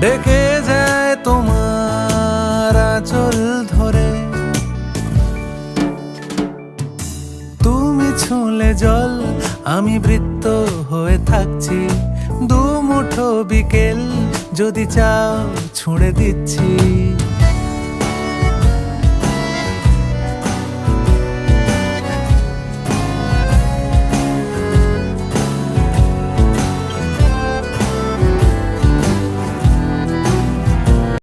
ডেকে যায় তোমার আঁচল ধরে। তুমি ছুঁলে জল, আমি বৃত্ত হয়ে থাকছি। দু মুঠো বিকেল যদি চাও ছুঁড়ে দিচ্ছি।